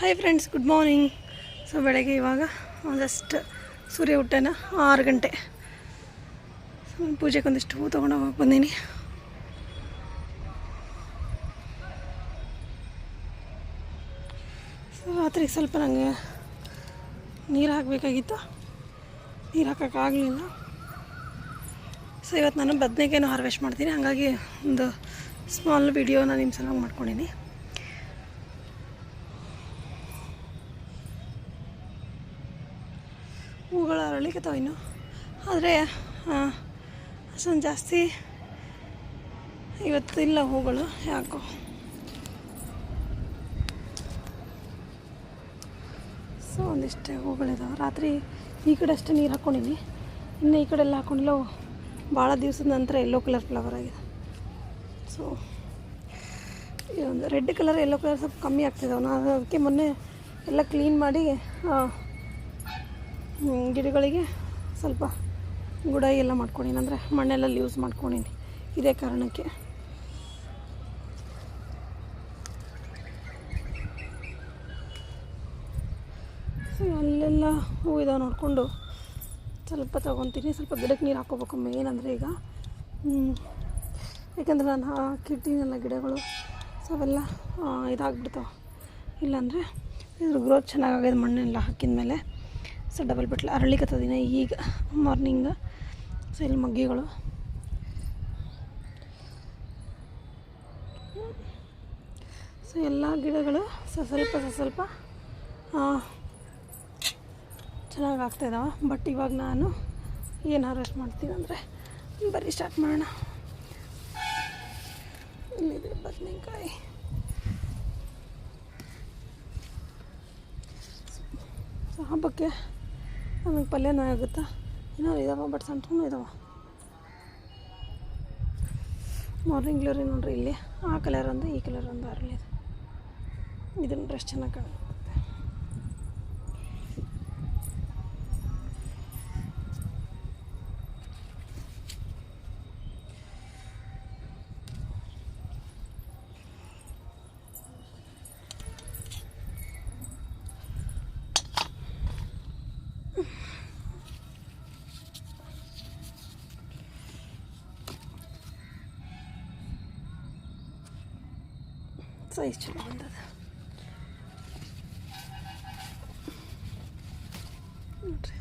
Hi friends good morning so ಬೆಳಗ್ಗೆ ಇವಾಗ just ಸೂರ್ಯ ಹುಟ್ಟನ ಆರು ಗಂಟೆ. ಸೊ ಪೂಜೆಗೆ ಒಂದಿಷ್ಟು ಹೂ ತೊಗೊಂಡು ಹೋಗಿ ಬಂದೀನಿ. ಸೊ ರಾತ್ರಿ ಸ್ವಲ್ಪ ನನಗೆ ನೀರು ಹಾಕಬೇಕಾಗಿತ್ತು. ನೀರು ಹಾಕೋಕ್ಕಾಗಲಿಲ್ಲ ಸೊ ಇವತ್ತು ನಾನು ಬದನೆಕಾಯಿನೂ ಹಾರ್ವೆಸ್ಟ್ ಮಾಡ್ತೀನಿ. ಹಾಗಾಗಿ ಒಂದು ಸ್ಮಾಲ್ ವಿಡಿಯೋನ ನಿಮ್ಮ ಸಲುವಾಗಿ ಮಾಡ್ಕೊಂಡಿನಿ. ಹೂಗಳು ಅರಳಿಕತ್ತಾವ ಇನ್ನು. ಆದರೆ ಅಷ್ಟೊಂದು ಜಾಸ್ತಿ ಇವತ್ತು ಇಲ್ಲ ಹೂಗಳು, ಯಾಕೋ. ಸೊ, ಒಂದಿಷ್ಟೇ ಹೂಗಳಿದಾವೆ. ರಾತ್ರಿ ಈ ಕಡೆ ಅಷ್ಟೇ ನೀರು ಹಾಕ್ಕೊಂಡಿನಿ ಇನ್ನು ಈ ಕಡೆ ಎಲ್ಲ ಹಾಕ್ಕೊಂಡಿಲ್ಲ ಭಾಳ ದಿವಸದ ನಂತರ ಎಲ್ಲೋ ಕಲರ್ ಫ್ಲವರ್ ಆಗಿದೆ. ಸೊ ಈ ಒಂದು ರೆಡ್ ಕಲರ್ ಎಲ್ಲೋ ಕಲರ್ ಸ್ವಲ್ಪ ಕಮ್ಮಿ ಆಗ್ತಿದ್ದಾವೆ ನಾನು ಅದಕ್ಕೆ ಮೊನ್ನೆ ಎಲ್ಲ ಕ್ಲೀನ್ ಮಾಡಿ ಗಿಡಗಳಿಗೆ ಸ್ವಲ್ಪ ಗುಡಾಯಿ ಎಲ್ಲ ಮಾಡ್ಕೊಂಡಿನಿ. ಅಂದರೆ ಮಣ್ಣೆಲ್ಲ ಯೂಸ್ ಮಾಡ್ಕೊಂಡಿನಿ. ಇದೇ ಕಾರಣಕ್ಕೆ. ಸೊ ಅಲ್ಲೆಲ್ಲ ಹೂ ಇದಾವೆ ನೋಡಿಕೊಂಡು ಸ್ವಲ್ಪ ತೊಗೊತೀನಿ. ಸ್ವಲ್ಪ ಗಿಡಕ್ಕೆ ನೀರು ಹಾಕೋಬೇಕು ಮೇನ್ ಅಂದರೆ ಈಗ. ಯಾಕೆಂದರೆ ಯಾಕಂದ್ರೆ ನಾನು ಹಾಕಿಟ್ಟಿನಲ್ಲ ಗಿಡಗಳು ಸೊ ಅವೆಲ್ಲ ಇದಾಗ್ಬಿಡ್ತಾವೆ. ಇಲ್ಲಾಂದರೆ ಇದ್ರ ಗ್ರೋತ್ ಚೆನ್ನಾಗಾಗಿದೆ ಮಣ್ಣೆಲ್ಲ ಹಾಕಿದ ಮೇಲೆ ಸೊ ಡಬಲ್ ಬಿಟ್ಲ ಅರಳಿಕತ್ತದಿನ ಈಗ ಮಾರ್ನಿಂಗ್ ಸೊ ಇಲ್ಲಿ ಮಗ್ಗಿಗಳು. ಸೊ ಎಲ್ಲ ಗಿಡಗಳು ಸೊ ಸ್ವಲ್ಪ ಸ್ವಲ್ಪ ಚೆನ್ನಾಗಿ ಆಗ್ತಾಯಿದ್ದಾವೆ ಬಟ್ ಇವಾಗ ನಾನು ಏನು ಹಾರ್ವೆಸ್ಟ್ ಮಾಡ್ತೀನಿ ಅಂದರೆ ಬರೀ ಸ್ಟಾರ್ಟ್ ಮಾಡೋಣ. ಇಲ್ಲಿದೆ ಬದನೆಕಾಯಿ. ಹಬ್ಬಕ್ಕೆ ನಮಗೆ ಪಲ್ಯನೂ ಆಗುತ್ತಾ? ಇನ್ನೂ ಇದಾವೆ ಬಟ್ ಸಣ್ಣ ಇದಾವೆ. ಮಾರ್ನಿಂಗ್ ಗ್ಲೋರಿ ನೋಡ್ರಿ ಇಲ್ಲಿ. ಆ ಕಲರ್ ಒಂದು, ಈ ಕಲರ್ ಒಂದು ಅರಳಿದೆ ಇದನ್ನು ಡ್ರೆಸ್ ಚೆನ್ನಾಗಿ ಕಾಣುತ್ತೆ ಸೈಜ್ ಚಲೋ ಬಂದದ ನೋಡ್ರಿ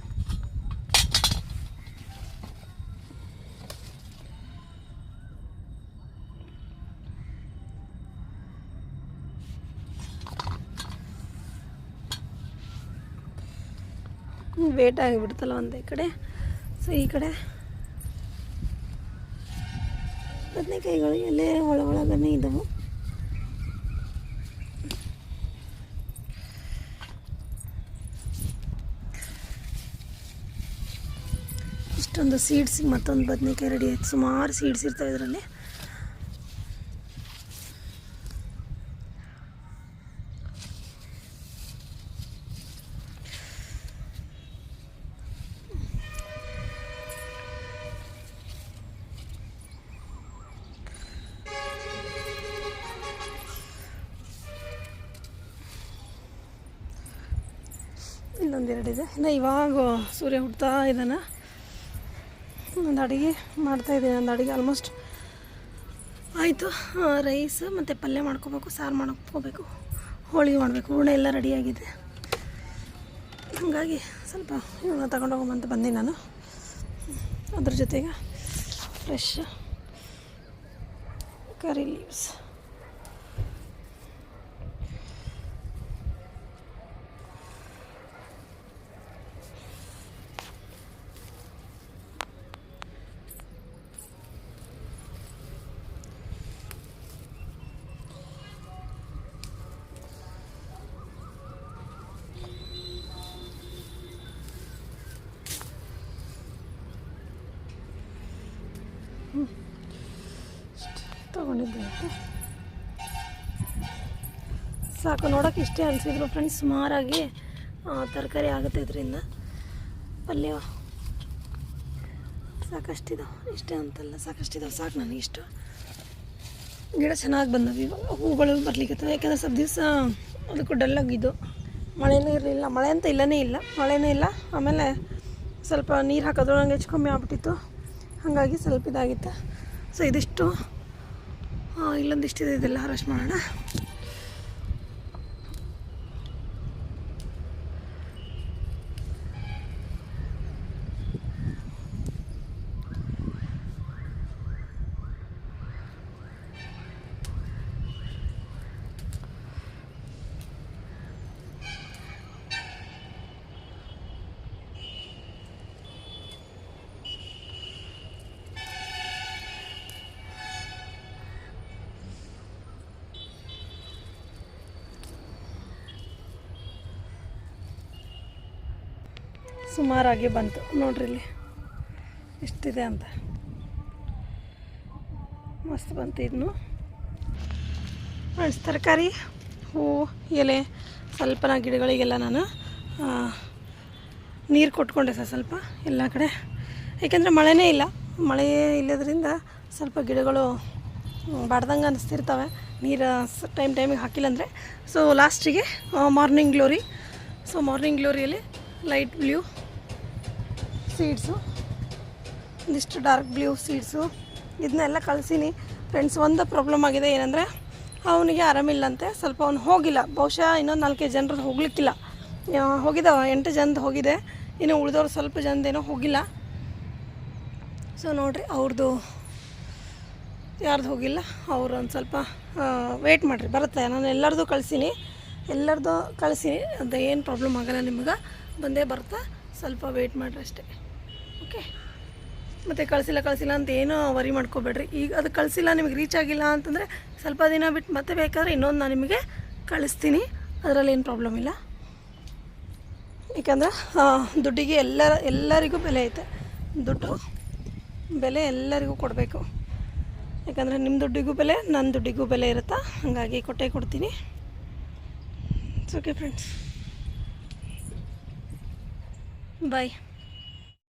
ವೇಟ್ ಆಗಿಬಿಡ್ತಲ್ಲ ಒಂದೇ ಕಡೆ. ಸೊ ಈ ಕಡೆ ಬದನೆಕಾಯಿಗಳು ಎಲ್ಲೇ ಒಳಗೊಳಗನೇ ಇದ್ದವು ಇಷ್ಟೊಂದು ಸೀಡ್ಸಿಗೆ ಮತ್ತೊಂದು ಬದನೆಕಾಯಿ ರೆಡಿ ಆಯ್ತು. ಸುಮಾರು ಸೀಡ್ಸ್ ಇರ್ತವೆ ಇದರಲ್ಲಿ. ಇನ್ನೊಂದೆರಡಿದೆ ಇನ್ನು ಇವಾಗ ಸೂರ್ಯ ಹುಡ್ತಾ ಇದ್ದಾನೆ. ಒಂದು ಅಡುಗೆ ಮಾಡ್ತಾಯಿದ್ದೀನಿ ಒಂದು ಅಡುಗೆ ಆಲ್ಮೋಸ್ಟ್ ಆಯಿತು. ರೈಸ್ ಮತ್ತು ಪಲ್ಯ ಮಾಡ್ಕೋಬೇಕು, ಸಾರು ಮಾಡ್ಕೋಬೇಕು, ಹೋಳಿಗೆ ಮಾಡಬೇಕು. ಹೂರ್ಣ ಎಲ್ಲ ರೆಡಿಯಾಗಿದೆ ಹಾಗಾಗಿ ಸ್ವಲ್ಪ ಇವನ್ನ ತಗೊಂಡೋಗಂತ ಬಂದೆ ನಾನು. ಅದ್ರ ಜೊತೆಗೆ ಫ್ರೆಶ್ ಕರಿ ಲೀವ್ಸ್ ತೊಗೊಂಡಿದ್ದೆ. ಆಯ್ತು ಸಾಕು, ನೋಡೋಕೆ ಇಷ್ಟೇ ಅನಿಸಿದ್ರು ಫ್ರೆಂಡ್ಸ್ ಸುಮಾರಾಗಿ ತರಕಾರಿ ಆಗುತ್ತೆ ಇದರಿಂದ. ಪಲ್ಯ. ಸಾಕಷ್ಟಿದಾವೆ. ಇಷ್ಟೇ ಅಂತಲ್ಲ, ಸಾಕಷ್ಟಿದಾವೆ. ಸಾಕು ನನಗೆ ಇಷ್ಟು. ಗಿಡ ಚೆನ್ನಾಗಿ ಬಂದವು. ಇವಾಗ ಹೂಗಳು ಬರ್ಲಿಕ್ಕೆ ಯಾಕಂದರೆ ಸ್ವಲ್ಪ ದಿವಸ ಅದಕ್ಕೂ ಡಲ್ಲಾಗಿದ್ದು ಮಳೆನೂ ಇರಲಿಲ್ಲ. ಮಳೆ ಅಂತ ಇಲ್ಲನೇ ಇಲ್ಲ. ಮಳೆನೂ ಇಲ್ಲ. ಆಮೇಲೆ ಸ್ವಲ್ಪ ನೀರು ಹಾಕೋದ್ರೊಳಗೆ ಹೆಚ್ಚು ಕಮ್ಮಿ ಆಗ್ಬಿಟ್ಟಿತ್ತು. ಹಾಗಾಗಿ ಸ್ವಲ್ಪ ಇದಾಗಿತ್ತು. ಸೊ ಇದಿಷ್ಟು. ಆ, ಇಲ್ಲೊಂದಿಷ್ಟಿದೆ ಇದೆಲ್ಲ ರಶ್ ಮಾಡೋಣ ಸುಮಾರಾಗಿ ಬಂತು. ನೋಡ್ರಿ ಇಲ್ಲಿ. ಇಷ್ಟಿದೆ ಅಂತ. ಮಸ್ತ್ ಬಂತು ಇದನ್ನು ತರಕಾರಿ ಹೂವು ಎಲೆ, ಸ್ವಲ್ಪನ ಗಿಡಗಳಿಗೆಲ್ಲ ನಾನು ನೀರು ಕೊಟ್ಕೊಂಡೆ ಸರ್ ಸ್ವಲ್ಪ ಎಲ್ಲ ಕಡೆ. ಏಕೆಂದರೆ ಮಳೆನೇ ಇಲ್ಲ. ಮಳೆ ಇಲ್ಲದ್ರಿಂದ ಸ್ವಲ್ಪ ಗಿಡಗಳು ಬಾಡ್ದಂಗೆ ಅನಿಸ್ತಿರ್ತವೆ. ನೀರು ಟೈಮ್ ಟೈಮಿಗೆ ಹಾಕಿಲ್ಲ ಅಂದರೆ. ಸೊ ಲಾಸ್ಟಿಗೆ ಮಾರ್ನಿಂಗ್ ಗ್ಲೋರಿ ಸೊ ಮಾರ್ನಿಂಗ್ ಗ್ಲೋರಿಯಲ್ಲಿ ಲೈಟ್ ಬ್ಲೂ ಸೀಡ್ಸು ಒಂದಿಷ್ಟು ಡಾರ್ಕ್ ಬ್ಲೂ ಸೀಡ್ಸು ಇದನ್ನೆಲ್ಲ ಕಳಿಸೀನಿ. ಫ್ರೆಂಡ್ಸ್ ಒಂದು ಪ್ರಾಬ್ಲಮ್ ಆಗಿದೆ ಏನಂದರೆ, ಅವನಿಗೆ ಆರಾಮಿಲ್ಲಂತೆ, ಸ್ವಲ್ಪ ಅವ್ನು ಹೋಗಿಲ್ಲ. ಬಹುಶಃ ಇನ್ನೊಂದು ನಾಲ್ಕೈದು ಜನರದ್ದು ಹೋಗ್ಲಿಕ್ಕಿಲ್ಲ. ಹೋಗಿದ್ದಾವ, ಎಂಟು ಜನದ್ದು ಹೋಗಿದೆ. ಇನ್ನು ಉಳಿದವ್ರು ಸ್ವಲ್ಪ ಜನದೇನೋ ಹೋಗಿಲ್ಲ. ಸೊ ನೋಡಿರಿ ಅವ್ರದ್ದು ಯಾರ್ದು ಹೋಗಿಲ್ಲ, ಅವ್ರು ಒಂದು ಸ್ವಲ್ಪ ವೆಯ್ಟ್ ಮಾಡಿರಿ, ಬರುತ್ತೆ. ನಾನು ಎಲ್ಲರದು ಕಳಿಸೀನಿ. ಎಲ್ಲರದು ಕಳಿಸೀನಿ ಅದು ಏನು ಪ್ರಾಬ್ಲಮ್ ಆಗಲ್ಲ ನಿಮ್ಗೆ. ಬಂದೇ ಬರುತ್ತೆ ಸ್ವಲ್ಪ ವೆಯ್ಟ್ ಮಾಡಿರಿ ಅಷ್ಟೇ. ಓಕೆ ಮತ್ತು ಕಳಿಸಿಲ್ಲ ಕಳಿಸಿಲ್ಲ ಅಂತ ಏನೂ ವರಿ ಮಾಡ್ಕೋಬೇಡ್ರಿ. ಈಗ ಅದು ಕಳಿಸಿಲ್ಲ, ನಿಮಗೆ ರೀಚ್ ಆಗಿಲ್ಲ ಅಂತಂದರೆ ಸ್ವಲ್ಪ ದಿನ ಬಿಟ್ಟು ಮತ್ತೆ ಬೇಕಾದ್ರೆ ಇನ್ನೊಂದು ನಾನು ನಿಮಗೆ ಕಳಿಸ್ತೀನಿ. ಅದರಲ್ಲಿ ಏನು ಪ್ರಾಬ್ಲಮ್ ಇಲ್ಲ. ಏಕೆಂದ್ರೆ ದುಡ್ಡಿಗೆ ಎಲ್ಲರ, ಎಲ್ಲರಿಗೂ ಬೆಲೆ ಐತೆ. ದುಡ್ಡು, ಬೆಲೆ ಎಲ್ಲರಿಗೂ ಕೊಡಬೇಕು. ಯಾಕಂದರೆ ನಿಮ್ಮ ದುಡ್ಡಿಗೂ ಬೆಲೆ ನನ್ನ ದುಡ್ಡಿಗೂ ಬೆಲೆ ಇರುತ್ತಾ? ಹಾಗಾಗಿ ಕೊಟ್ಟೆ ಕೊಡ್ತೀನಿ. Okay friends bye